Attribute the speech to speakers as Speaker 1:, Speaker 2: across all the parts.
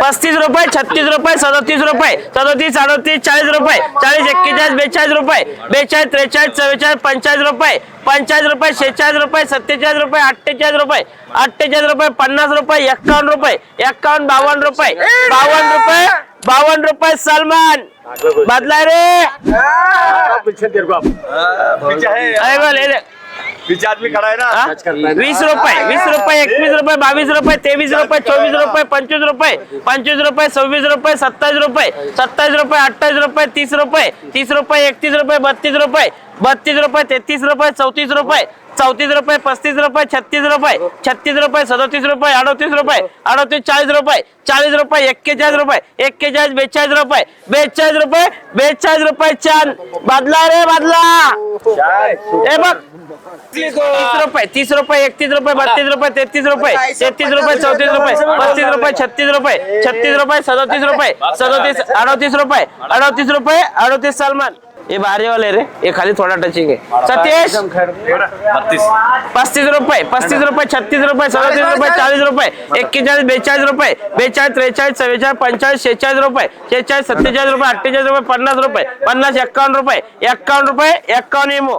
Speaker 1: पस्तीस रुपये छत्तीस रुपये सदतीस रुपये सदतीस अडतीस चाळीस रुपये चाळीस एक्केचाळीस बेचाळीस रुपये बेचाळीस त्रेचाळीस चव्वेचाळीस पंचाळीस रुपये पंचाळीस रुपये शेहेचाळीस रुपये सत्तेचाळीस रुपये अठ्ठेचाळीस रुपये अठ्ठेचाळीस रुपये पन्नास रुपये एक्कावन्न रुपये एक्कावन्न बावन्न रुपये बावन्न रुपये बावन्न रुपये सलमान. बदला रे.
Speaker 2: खड़ा है ना
Speaker 1: हा? वीस रुपये वीस रुपये एकवीस रुपये बावीस रुपये तेवीस रुपये चोवीस रुपये पंचवीस रुपये पंचवीस रुपये सव्वीस रुपये सत्तावीस रुपये सत्तावीस रुपये अठ्ठावीस रुपये तीस रुपये तीस रुपये एकतीस रुपये बत्तीस रुपये बत्तीस रुपये तेहतीस रुपये चौतीस रुपये चौतीस रुपये पस्तीस रुपये छत्तीस रुपये छत्तीस रुपये सदतीस रुपये अडतीस रुपये अडतीस चाळीस रुपये चाळीस रुपये एक्केचाळीस रुपये एक्केचाळीस बेचाळीस रुपये बेचाळीस रुपये बेचाळीस रुपये छान बदला रे बदला. हे बघ. तीस रुपये तीस रुपये एकतीस रुपये बत्तीस रुपये तेहतीस रुपये तेहतीस रुपये चौतीस रुपये पस्तीस रुपये छत्तीस रुपये छत्तीस रुपये सदतीस रुपये सदतीस अडतीस रुपये अडतीस रुपये अडतीस सलमान. हे भारी वाले रे. हे खाली थोडा टचिंग आहे. सतीश! पस्तीस रुपये पस्तीस रुपये छत्तीस रुपये सदतीस रुपये चाळीस रुपये एक्केचाळीस बेचाळीस रुपये बेचाळीस त्रेचाळीस चव्वेचाळीस पंचाळीस शेहेचाळीस रुपये शेहेचाळीस सत्तेचाळीस रुपये अठ्ठेचाळीस रुपये पन्नास रुपये पन्नास एक्कावन्न रुपये एक्कावन्न रुपये एक्कावन्न इमो.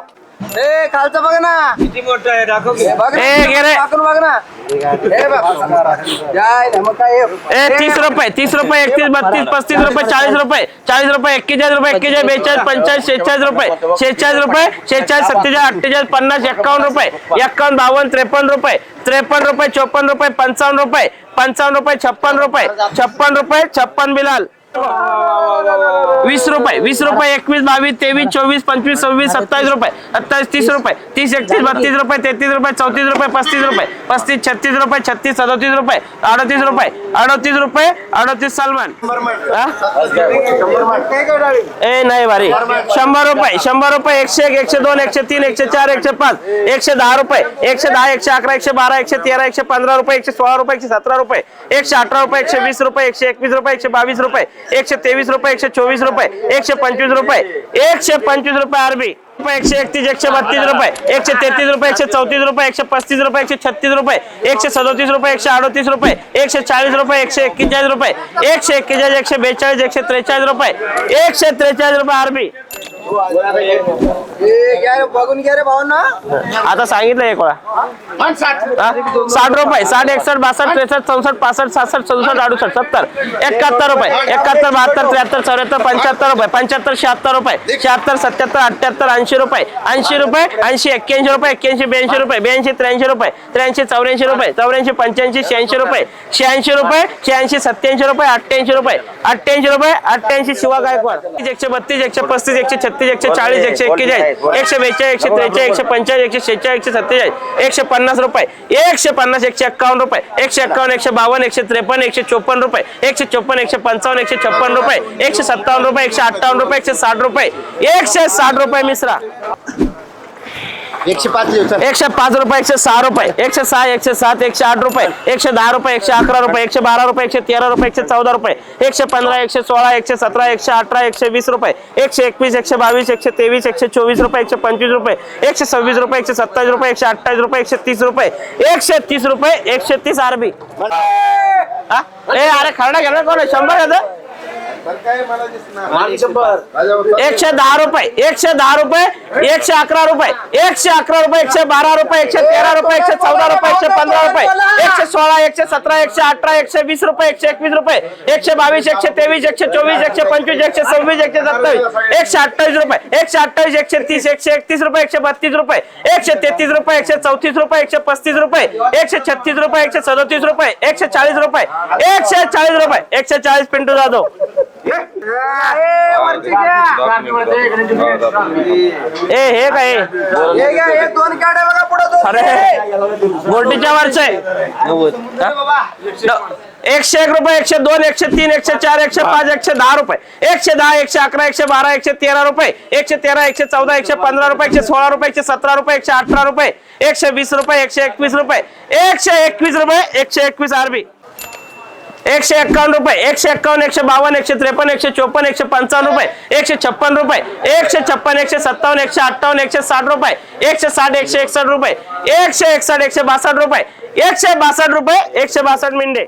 Speaker 3: ए खालचं बघ ना.
Speaker 2: किती मोठं आहे दाखव की.
Speaker 3: हे बघ ना,
Speaker 1: ए, गे रे.
Speaker 3: टाकून बघ ना. बघ. जाय ना, मग काय हे?
Speaker 1: ए तीस रुपये तीस रुपये एकतीस बत्तीस पस्तीस रुपये चाळीस रुपये. चाळीस रुपये एक्केचाळीस रुपये एक्केचाळीस बेचाळीस पंचाळीस शेहेचाळीस रुपये शेहेचाळीस रुपये शेहेचाळीस सत्तेचाळीस अठ्ठेचाळीस पन्नास एक्कावन्न रुपये एक्कावन्न बावन्न त्रेपन्न रुपये त्रेपन्न रुपये चोपन्न रुपये पंचावन्न रुपये पंचावन्न रुपये छप्पन रुपये छप्पन रुपये छप्पन बिलाल. वीस रुपये वीस रुपये एकवीस बावीस तेवीस चोवीस पंचवीस सव्वीस सत्तावीस रुपये सत्तावीस तीस रुपये तीस एकतीस बत्तीस रुपये तेहतीस रुपये चौतीस रुपये पस्तीस रुपये पस्तीस छत्तीस रुपये छत्तीस सदतीस रुपये अडतीस रुपये अडतीस रुपये अडतीस सलमान? ए नाही भारी. शंभर रुपये शंभर रुपये एकशे एक एकशे दोन एकशे तीन एकशे चार एकशे पाच एकशे दहा रुपये एकशे दहा एकशे अकरा एकशे बारा एकशे तेरा एकशे पंधरा रुपये एकशे सोळा रुपये एकशे सतरा रुपये एकशे अठरा रुपये एकशे वीस रुपये एकशे एकवीस रुपये एकशे बावीस रुपये एकशे तेवीस रुपये एकशे चोवीस रुपये एकशे पंचवीस रुपये एकशे पंचवीस रुपये आरबी एकशे एकतीस एकशे बत्तीस रुपये एकशे तेहतीस रुपये एकशे चौतीस रुपये एकशे पस्तीस रुपये एकशे छत्तीस रुपये एकशे सदोतीस रुपये एकशे अडतीस रुपये एकशे चाळीस रुपये एकशे एक्केचाळीस रुपये एकशे एक्केचाळीस एकशे बेचाळीस एकशे त्रेचाळीस रुपये एकशे त्रेचाळीस रुपये आरबी
Speaker 3: बघून घ्या रे भावांना
Speaker 1: आता सांगितलं एक वेळा. हा? साठ रुपये साठ एकसष्ट बासष्ट त्रेसष्ट चौसष्ट पासष्ट सहासष्ट सदुसष्ट अडुसष्ट सत्तर. एकाहत्तर रुपये एकाहत्तर बहात्तर त्र्याहत्तर चौऱ्याहत्तर पंच्याहत्तर रुपये पंच्याहत्तर शहात्तर रुपये शहात्तर सत्याहत्तर अठ्याहत्तर ऐंशी रुपये ऐंशी रुपये ऐंशी एक्क्याऐंशी रुपये एक्क्याऐंशी ब्याऐंशी रुपये ब्याऐंशी त्र्याऐंशी रुपये त्र्याऐंशी चौऱ्याऐंशी रुपये चौऱ्याऐंशी पंच्याऐंशी शहाऐंशी रुपये शहाऐंशी रुपये शहाऐंशी सत्याऐंशी रुपये अठ्ठ्याऐंशी रुपये अठ्ठ्याऐंशी रुपये अठ्ठ्याऐंशी शिवा गायकवाड. एकशे बत्तीस एकशे पस्तीस एकशे छत्तीस. एकशे चाळीस एकशे एक्केचाळीस एकशे बेचाळीस एकशे त्रेचाळीस एकशे पंचेचाळीस एकशे शेहेचाळीस एकशे सत्तेचाळीस एकशे पन्नास रुपये. एकशे पन्नास एकशे एक्कावन्न रुपये. एकशे एक्कावन्न एकशे बावन्न एकशे त्रेपन्न एकशे चोपन्न रुपये. एकशे चोपन्न एकशे पंचावन्न एकशे छप्पन रुपये. एकशे सत्तावन्न रुपये एकशे अठ्ठावन्न रुपये एकशे साठ रुपये. एकशे साठ रुपये मिश्रा.
Speaker 3: एकशे पाच
Speaker 1: एकशे पाच रुपये एकशे सहा रुपये एकशे सहा एकशे सात एकशे आठ रुपये एकशे दहा रुपये एकशे अकरा रुपये एकशे बारा रुपये एकशे तेरा रुपये एकशे चौदा रुपये एकशे पंधरा एकशे सोळा एकशे सतरा एकशे अठरा एकशे वीस रुपये एकशे एकवीस एकशे बावीस एकशे तेवीस एकशे चोवीस रुपये एकशे पंचवीस रुपये एकशे सव्वीस रुपये एकशे सत्तावीस रुपये एकशे अठ्ठावीस रुपये एकशे तीस रुपये एकशे तीस रुपये एकशे तीस आरबी हा? ए अरे खरडा घेणार कोण? शंभर एकशे दहा रुपये एकशे दहा रुपये एकशे अकरा रुपये एकशे अकरा रुपये एकशे बारा रुपये एकशे तेरा रुपये एकशे चौदा रुपये एकशे पंधरा रुपये एकशे सोळा एकशे सतरा एकशे अठरा एकशे वीस रुपये एकशे एकवीस रुपये एकशे बावीस एकशे तेवीस एकशे चोवीस एकशे पंचवीस एकशे सव्वीस एकशे सत्तावीस एकशे अठ्ठावीस रुपये एकशे अठ्ठावीस एकशे तीस एकशे एकतीस रुपये एकशे बत्तीस रुपये एकशे तेहतीस रुपये एकशे चौतीस रुपये एकशे पस्तीस रुपये एकशे छत्तीस रुपये एकशे सदोतीस रुपये एकशे चाळीस रुपये एकशे चाळीस रुपये एकशे चाळीस पिंटू जाधव
Speaker 3: ए,
Speaker 1: हे काय?
Speaker 3: दोन गाड्या बघा पुढे
Speaker 1: अरे गोल्टीच्या वरचे. एकशे एक रुपये एकशे दोन एकशे तीन एकशे चार एकशे पाच एकशे दहा रुपये. एकशे दहा एकशे अकरा एकशे बारा एकशे तेरा रुपये. एकशे तेरा एकशे चौदा एकशे पंधरा रुपये एकशे सोळा रुपये एकशे सतरा रुपये एकशे अठरा रुपये एकशे वीस रुपये एकशे एकवीस रुपये. एकशे एकवीस रुपये एकशे एकवीस आरबी. एकशे एक्कावन्न रुपये एकशे एक्कावन्न एकशे बावन्न एकशे त्रेपन्न एकशे चोपन्न एकशे पंचावन्न रुपये एकशे छप्पन रुपये एकशे छप्पन एकशे सत्तावन्न एकशे अठ्ठावन्न एकशे साठ रुपये एकशे साठ एकशे एकसष्ट रुपये एकशे एकसष्ट एकशे बासष्ट रुपये एकशे बासष्ट रुपये एकशे बासष्ट मिंडे.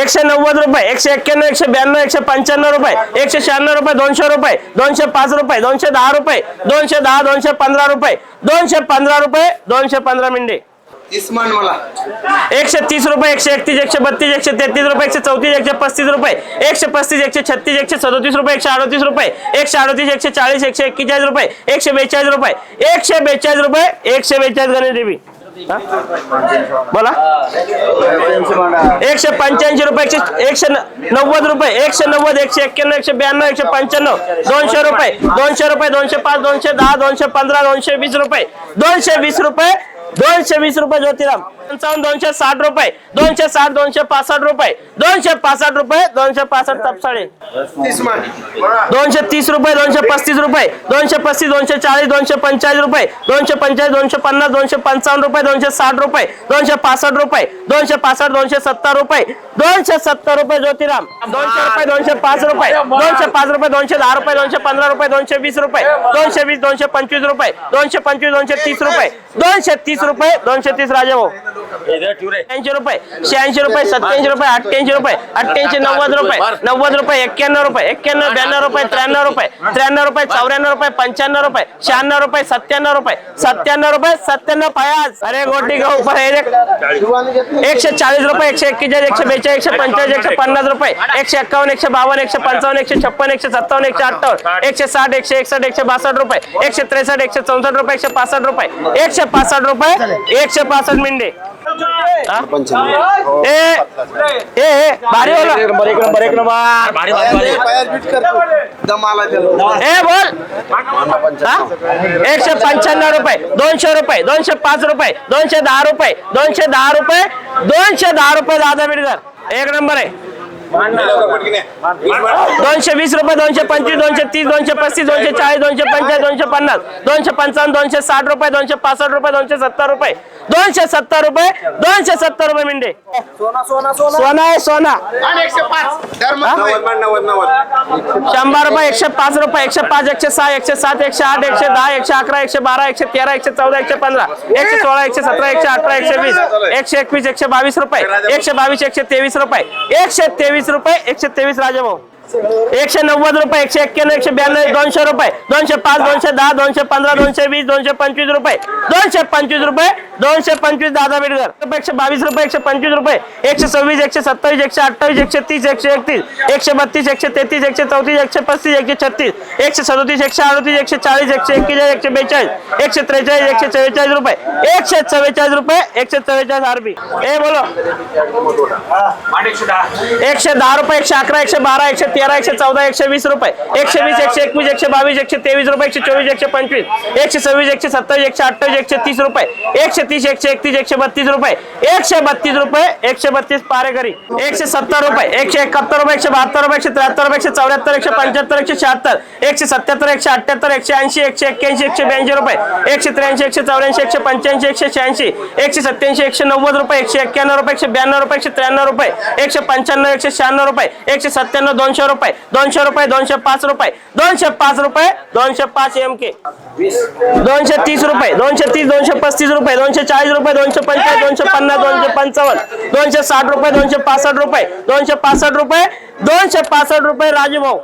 Speaker 1: एकशे नव्वद रुपये एकशे एक्क्याण्णव एकशे ब्याण्णव एकशे पंच्याण्णव रुपये एकशे शहाण्णव रुपये दोनशे रुपये दोनशे पाच रुपये दोनशे दहा रुपये दोनशे दहा दोनशे पंधरा रुपये दोनशे पंधरा रुपये दोनशे पंधरा
Speaker 3: मिंडे.
Speaker 1: एकशे तीस रुपये, एकशे एकतीस, एकशे बत्तीस, एकशे तेहतीस रुपये, एकशे चौतीस, एकशे पस्तीस रुपये, एकशे पस्तीस, एकशे छत्तीस, एकशे सदोतीस रुपये, एकशे अडतीस रुपये, एकशे अडतीस, एकशे चाळीस, एकशे एक्केचाळीस रुपये, एकशे बेचाळीस रुपये, एकशे बेचाळीस रुपये, एकशे बेचाळीस गणेश देवी. बोला. एकशे पंच्याऐंशी रुपये, एकशे एकशे नव्वद रुपये, एकशे नव्वद, एकशे एक्क्याण्णव, एकशे ब्याण्णव, एकशे पंच्याण्णव, दोनशे रुपये दोनशे रुपये, दोनशे पाच, दोनशे दहा, दोनशे पंधरा, दोनशे वीस रुपये, दोनशे वीस रुपये दोनशे वीस रुपये ज्योतिराम. पंचावन्न दोनशे साठ रुपये दोनशे साठ दोनशे पासष्ट रुपये दोनशे पासष्ट रुपये दोनशे पासष्ट तपसाळे दोनशे तीस रुपये दोनशे पस्तीस रुपये दोनशे पस्तीस दोनशे चाळीस दोनशे पंचेचाळीस रुपये दोनशे पंचेचाळीस दोनशे पन्नास दोनशे पंचावन्न रुपये दोनशे साठ रुपये दोनशे पासष्ट रुपये दोनशे पासष्ट दोनशे सत्तर रुपये दोनशे सत्तर रुपये ज्योतिराम दोनशे रुपये दोनशे पाच रुपये दोनशे पाच रुपये दोनशे दहा रुपये दोनशे पंधरा रुपये दोनशे वीस रुपये दोनशे वीस दोनशे पंचवीस रुपये दोनशे पंचवीस दोनशे तीस रुपये दोनशे तीस रुपये दोनशे तीस राजाभाऊ ऐंशी रुपये शहाऐंशी रुपये सत्याऐंशी रुपये अठ्ठ्याऐंशी रुपये अठ्ठ्याऐंशी नव्वद रुपये नव्वद रुपये एक्क्याण्णव रुपये एक्क्याण्णव ब्याण्णव रुपये त्र्याण्णव रुपये त्र्याण्णव रुपये चौऱ्याण्णव रुपये पंच्याण्णव रुपये शहाण्णव रुपये सत्त्याण्णव रुपये सत्त्याण्णव रुपये सत्त्याण्णव पायाच अरे गोटी गहू. एकशे चाळीस रुपये एकशे एक्केचाळीस एकशे बेचाळीस एकशे पंचेचाळीस एकशे पन्नास रुपये एकशे एक्कावन्न एकशे बावन्न एकशे पंचावन्न एकशे छप्पन एकशे सत्तावन्न एकशे अठ्ठावन्न एकशे साठ एकशे एकसष्ट एकशे बासष्ट रुपये एकशे त्रेसष्ट एकशे चौसष्ट रुपये एकशे पासष्ट रुपये एकशे पासष्ट रुपये एकशे पासष्ट हा? ए ए ए, भारी बोला
Speaker 2: एक नंबर एक नंबर एक नंबर.
Speaker 3: दमाला त्याला
Speaker 1: ए बोल. हा? एकशे पंच्याण्णव रुपये दोनशे रुपये दोनशे पाच रुपये दोनशे दहा रुपये दोनशे दहा रुपये दोनशे दहा रुपये दादा बिडकर. एक नंबर आहे. दोनशे वीस रुपये दोनशे पंचवीस दोनशे तीस दोनशे पस्तीस दोनशे चाळीस दोनशे पंचाळीस दोनशे पन्नास दोनशे पंचावन्न दोनशे साठ रुपये दोनशे पासष्ट रुपये दोनशे सत्तर रुपये दोनशे सत्तर रुपये दोनशे सत्तर रुपये मिनिटे सोना आहे सोना. शंभर रुपये एकशे पाच रुपये एकशे पाच एकशे सहा एकशे सात एकशे आठ एकशे दहा एकशे अकरा एकशे बारा एकशे तेरा एकशे चौदा एकशे पंधरा एकशे सोळा एकशे सतरा एकशे अठरा एकशे वीस एकशे एकवीस एकशे बावीस रुपये एकशे बावीस एकशे तेवीस रुपये एकशे तेवीस रुपये एकशे तेवीस राजाभाऊ. एकशे नव्वद रुपये एकशे एक्क्याण्णव एकशे ब्याण्णव दोनशे रुपये दोनशे पाच दोनशे दहा दोनशे पंधरा दोनशे वीस दोनशे पंचवीस रुपये दोनशे पंचवीस रुपये दोनशे पंचवीस दादा बिडकर एकशे बावीस रुपये एकशे पंचवीस रुपये एकशे सव्वीस एकशे सत्तावीस एकशे अठ्ठावीस एकशे तीस एकशे एकतीस एकशे बत्तीस एकशे तेहतीस एकशे चौतीस एकशे पस्तीस एकशे छत्तीस एकशे सदोतीस एकशे अडतीस एकशे चाळीस एकशे एक्केचाळीस एकशे बेचाळीस एकशे त्रेचाळीस एकशे चव्वेचाळीस रुपये एकशे चव्वेचाळीस रुपये एकशे चव्वेचाळीस आरबी ए बोलो. एकशे दहा रुपये एकशे अकरा एकशे बारा एकशे तेरा एकशे चौदा एकशे वीस रुपये एकशे वीस एकशे एकवीस एकशे बावीस एकशे तेवीस रुपये एकशे चोवीस एकशे पंचवीस एकशे सव्वीस एकशे सत्तावीस एकशे अठ्ठावीस एकशे तीस रुपये एकशे तीस एकशे एकतीस एकशे बत्तीस रुपये एकशे बत्तीस रुपये एकशे बत्तीस पारेकरी एकशे सत्तर रुपये एकशे एकाहत्तर रुपये एकशे बहात्तर रुपये एकशे त्र्याहत्तर रुपये एकशे चौऱ्याहत्तर एकशे पंच्याहत्तर एकशे शहात्तर एकशे सत्याहत्तर एकशे अठ्याहत्तर एकशे ऐंशी एकशे एक्क्याऐंशी एकशे ब्याऐंशी रुपये एकशे त्र्याऐंशी एकशे चौऱ्याऐंशी एकशे पंच्याऐंशी एकशे शहाऐंशी एकशे सत्याऐंशी एकशे नव्वद रुपये एकशे एक्क्याण्णव रुपये एकशे ब्याण्णव रुपये एकशे त्र्याण्णव रुपये एकशे पंच्याण्णव एकशे शहाण्णव रुपये एकशे सत्त्याण्णव दोनशे रुपये दोनशे रुपये दोनशे पाच रुपये दोनशे पाच रुपये दोनशे पाच एम के दोनशे तीस रुपये दोनशे तीस दोनशे पस्तीस रुपये दोनशे चाळीस रुपये दोनशे पंचाळीस दोनशे पन्नास दोनशे पंचावन्न दोनशे साठ रुपये दोनशे पासष्ट रुपये दोनशे पासष्ट रुपये दोनशे पासष्ट रुपये राजूभाऊ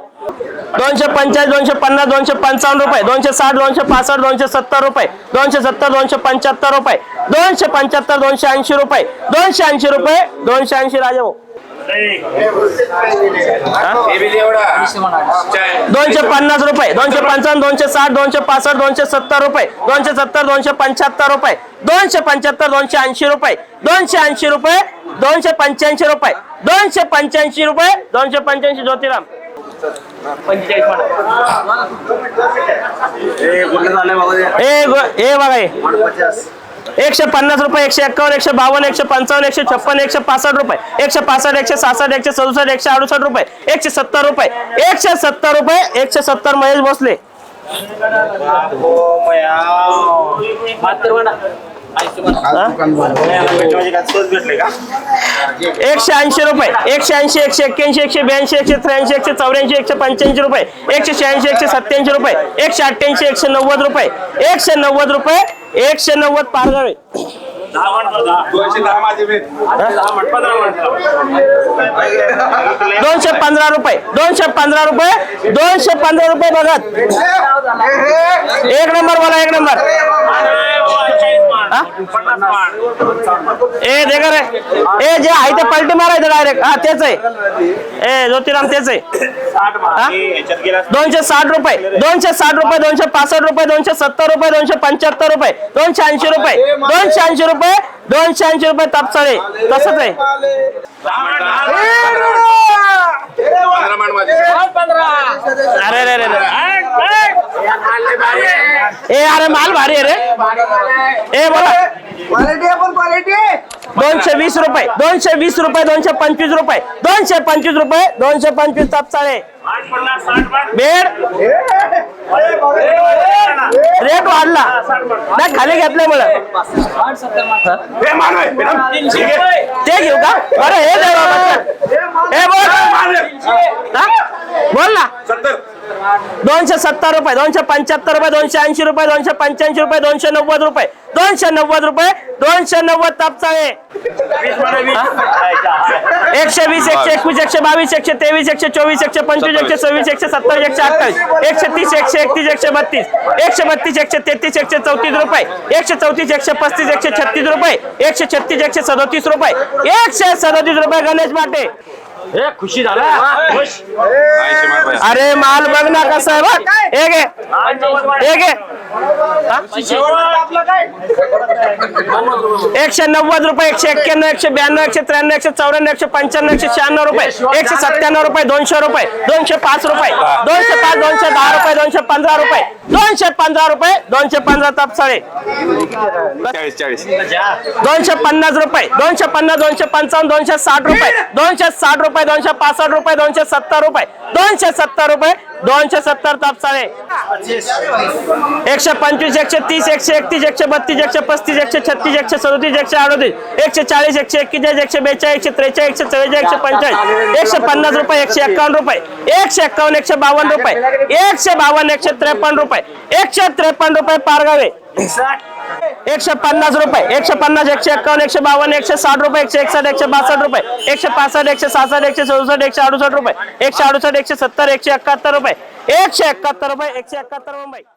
Speaker 1: दोनशे पंचाळीस दोनशे पन्नास दोनशे पंचावन्न रुपये दोनशे साठ दोनशे पासष्ट दोनशे सत्तर रुपये दोनशे सत्तर दोनशे पंच्याहत्तर रुपये दोनशे पंच्याहत्तर दोनशे ऐंशी रुपये दोनशे ऐंशी रुपये दोनशे ऐंशी राजाभाऊ दोनशे पन्नास रुपये दोनशे पंचावन्न दोनशे साठ दोनशे पासष्ट दोनशे सत्तर रुपये दोनशे सत्तर दोनशे पंच्याहत्तर रुपये दोनशे पंच्याहत्तर दोनशे ऐंशी रुपये दोनशे ऐंशी रुपये दोनशे पंच्याऐंशी रुपये दोनशे पंच्याऐंशी रुपये दोनशे पंच्याऐंशी ज्योतिराम. गो- ए बघा. एकशे पन्नास रुपये एकशे एक्कावन्न एकशे बावन्न एकशे पंचावन्न एकशे छप्पन एकशे पासष्ट रुपये एकशे पासष्ट एकशे सहासष्ट एकशे सदुसष्ट एकशे अडुसष्ट रुपये एकशे सत्तर रुपये एकशे सत्तर रुपये एकशे सत्तर महेश भोसले. एकशे ऐंशी रुपये एकशे ऐंशी एकशे एक्क्याऐंशी एकशे ब्याऐंशी एकशे त्र्याऐंशी एकशे चौऱ्याऐंशी एकशे पंच्याऐंशी रुपये एकशे शहाऐंशी एकशे सत्याऐंशी रुपये एकशे अठ्ठ्याऐंशी एकशे नव्वद रुपये एकशे नव्वद रुपये एकशे नव्वद पारगावे.
Speaker 2: दोनशे दहा माझे बी.
Speaker 1: दोनशे पंधरा रुपये दोनशे पंधरा रुपये दोनशे पंधरा रुपये बघत. एक नंबर बोला एक नंबर? ए दे रे. ए जे आहे ते पलटी मारायचं डायरेक्ट हा तेच आहे. ए ज्योतिराम तेच आहे? दोनशे साठ रुपये दोनशे साठ रुपये दोनशे पासष्ट रुपये दोनशे सत्तर रुपये दोनशे पंच्याहत्तर रुपये दोनशे ऐंशी रुपये दोनशे ऐंशी रुपये दोनशे ऐंशी रुपये तापसाळे तसंच आहे. अरे रे रे ए अरे माल भारी आहे रे. ए बोला. दोनशे वीस रुपये दोनशे वीस रुपये दोनशे पंचवीस रुपये दोनशे पंचवीस रुपये दोनशे पंचवीस तापसाळे बेड. रेट वाढला. नाही खाली घेतल्यामुळं.
Speaker 2: हे.
Speaker 1: ते घेऊ का? बरं हे. हे हा?
Speaker 2: सत्तर
Speaker 1: दोनशे सत्तर रुपये दोनशे पंच्याहत्तर रुपये दोनशे ऐंशी रुपये दोनशे पंच्याऐंशी रुपये दोनशे नव्वद रुपये. दोनशे नव्वद रुपये दोनशे नव्वद तापचाळे एकशे वीस एकशे एकवीस एकशे बावीस एकशे तेवीस एकशे चोवीस एकशे पंचवीस एकशे सव्वीस एकशे सत्तर एकशे अठ्ठावीस एकशे तीस एकशे एकतीस एकशे बत्तीस एकशे बत्तीस एकशे तेहतीस एकशे चौतीस रुपये एकशे चौतीस एकशे पस्तीस एकशे छत्तीस रुपये एकशे छत्तीस एकशे सदोतीस रुपये एकशे सदोतीस रुपये गणेश माटे. खुशी झाला.
Speaker 2: पाहिजे.
Speaker 1: अरे माल बघ ना कसं आहे बघ. एक आहे एक आहे एकशे नव्वद रुपये एकशे एक्क्याण्णव एकशे ब्याण्णव एकशे त्र्याण्णव एकशे चौऱ्याण्णव एकशे पंच्याण्णव एकशे शहाण्णव रुपये एकशे सत्त्याण्णव रुपये दोनशे रुपये दोनशे पाच रुपये दोनशे पाच दोनशे दहा रुपये दोनशे पंधरा रुपये दोनशे पंधरा रुपये दोनशे पंधरा तापसाळे दोनशे पन्नास रुपये दोनशे पन्नास दोनशे पंचावन्न दोनशे साठ रुपये दोनशे साठ रुपये दोनशे पासष्ट रुपये दोनशे सत्तर रुपये दोनशे सत्तर रुपये दोनशे सत्तर तापसाळे एकशे पंचवीस एकशे तीस एकशे एकतीस एकशे बत्तीस एकशे पस्तीस एकशे छत्तीस एकशे सदतीस एकशे अडतीस एकशे चाळीस एकशे एक्केचाळीस एकशे बेचाळीस एकशे त्रेचाळीस एकशे चव्वेचाळीस एकशे पंचाळीस एकशे पन्नास रुपये एकशे एक्कावन्न रुपये एकशे एक्कावन्न एकशे बावन्न रुपये एकशे बावन्न एकशे त्रेपन्न रुपये एकशे त्रेपन्न रुपये पारगावे एकशे पन्नास रुपये एकशे पन्नास एकशे एक्कावन्न एकशे बावन्न एकशे साठ रुपये एकशे एकसष्ट एकशे बासष्ट रुपये एकशे पासष्ट एकशे सहासष्ट एकशे चौसष्ट एकशे अडुसष्ट रुपये एकशे अडुसष्ट एकशे सत्तर एकशे एकाहत्तर रुपये एकशे एकाहत्तर रुपये एकशे एकाहत्तर मुंबई